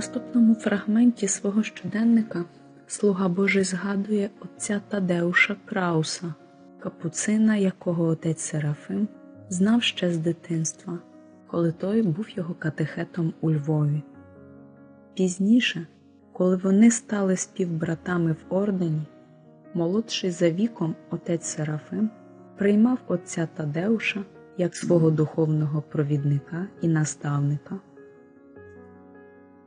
Наступному фрагменті свого щоденника слуга Божий згадує отця Тадеуша Крауса, капуцина, якого отець Серафим знав ще з дитинства, коли той був його катехетом у Львові. Пізніше, коли вони стали співбратами в ордені, молодший за віком отець Серафим приймав отця Тадеуша як свого духовного провідника і наставника.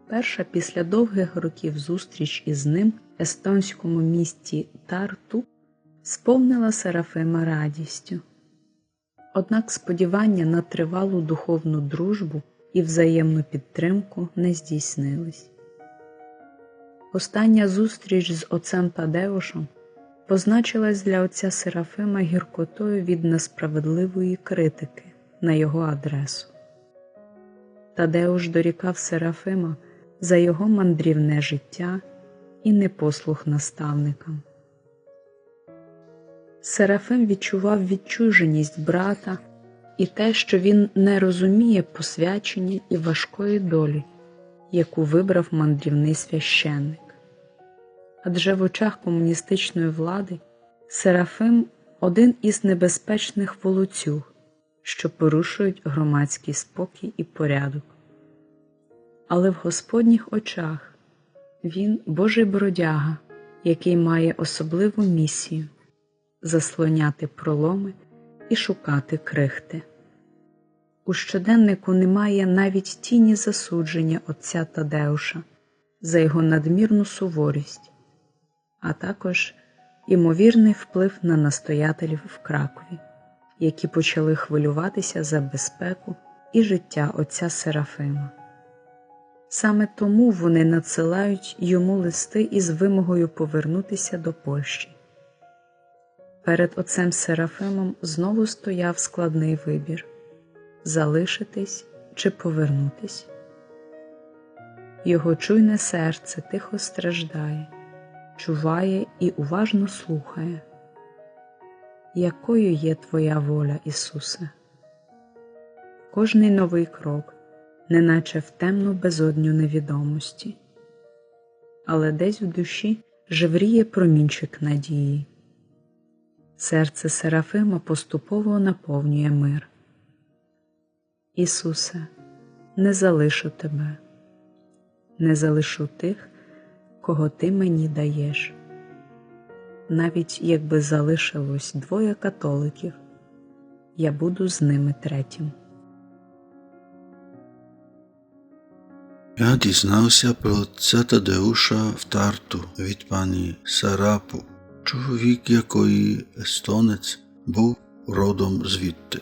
Перша після довгих років зустріч із ним в естонському місті Тарту сповнила Серафима радістю. Однак сподівання на тривалу духовну дружбу і взаємну підтримку не здійснились. Остання зустріч з отцем Тадеушем позначилась для отця Серафима гіркотою від несправедливої критики на його адресу. Тадеуш дорікав Серафима за його мандрівне життя і непослух наставникам. Серафим відчував відчуженість брата і те, що він не розуміє посвячення і важкої долі, яку вибрав мандрівний священник. Адже в очах комуністичної влади Серафим один із небезпечних волоцюг, що порушують громадський спокій і порядок. Але в Господніх очах він Божий бродяга, який має особливу місію заслоняти проломи і шукати крихти. У щоденнику немає навіть тіні засудження отця Тадеуша за його надмірну суворість, а також імовірний вплив на настоятелів в Кракові, які почали хвилюватися за безпеку і життя отця Серафима. Саме тому вони надсилають йому листи із вимогою повернутися до Польщі. Перед отцем Серафимом знову стояв складний вибір залишитись чи повернутись. Його чуйне серце тихо страждає, чуває і уважно слухає, якою є Твоя воля, Ісусе. Кожний новий крок, неначе в темну безодню невідомості, але десь в душі жевріє промінчик надії. Серце Серафима поступово наповнює мир. Ісусе, не залишу Тебе, не залишу тих, кого Ти мені даєш. Навіть якби залишилось двоє католиків, я буду з ними третім. Я дізнався про отця Тадеуша в Тарту від пані Сарапу, чоловік якої естонець був родом звідти.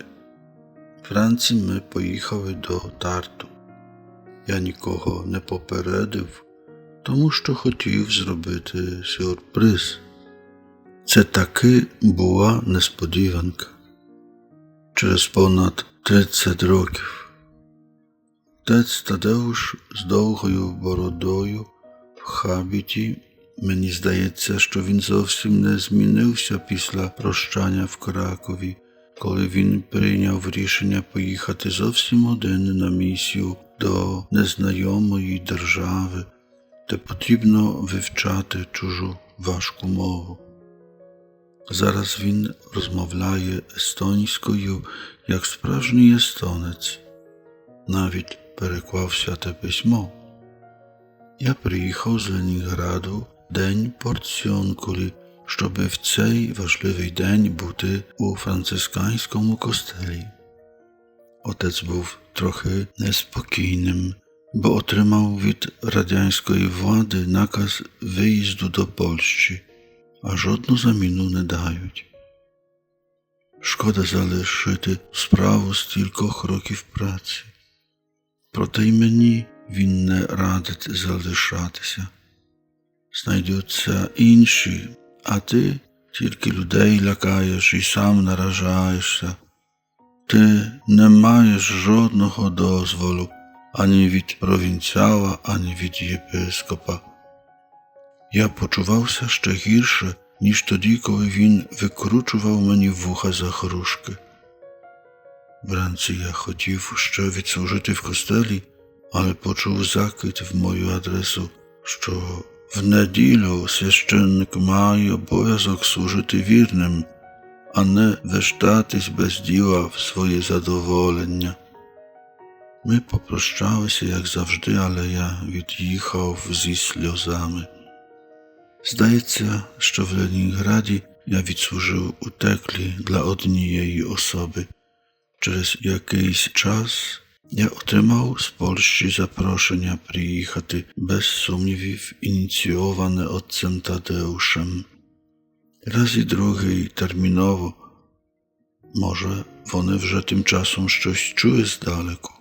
Вранці ми поїхали до Тарту. Я нікого не попередив, тому що хотів зробити сюрприз. Це таки була несподіванка. Через понад 30 років. Отець Тадеуш з довгою бородою в хабіті. Мені здається, що він зовсім не змінився після прощання в Кракові, коли він прийняв рішення поїхати зовсім один на місію до незнайомої держави, де потрібно вивчати чужу важку мову. Зараз він розмовляє естонською як справжній естонець. Навіть переклав святе письмо. Я приїхав з Ленінграду день порціонкулі, щоби в цей важливий день бути у францисканському костелі. Отець був трохи неспокійним, бо отримав від радянської влади наказ виїзду до Польщі, а жодну заміну не дають. Шкода залишити справу стількох років праці. Проте й мені він не радить залишатися. Знайдуться інші, а ти тільки людей лякаєш і сам наражаєшся. Ти не маєш жодного дозволу ані від провінціала, ані від єпископа. Я почувався ще гірше, ніж тоді, коли він викручував мені вуха за хрушки. Вранці я хотів ще відслужити в костелі, але почув закид в мою адресу, що в неділю священник має обов'язок служити вірним, а не вештатись без діла в своє задоволення. Ми попрощалися, як завжди, але я від'їхав зі сльозами. Здається, що в Ленінграді я відслужив у теклі для однієї особи. Через якийсь час я отримав з Польщі запрошення приїхати без сумнівів ініційоване отцем Тадeuszem. Раз і другий терміново. Може, вони вже тим часом щось чули здалеку.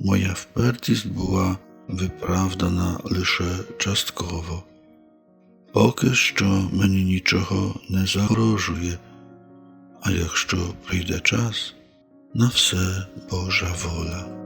Моя впертість була виправдана лише частково. Поки що мені нічого не загрожує, а якщо прийде час, на все Божа воля.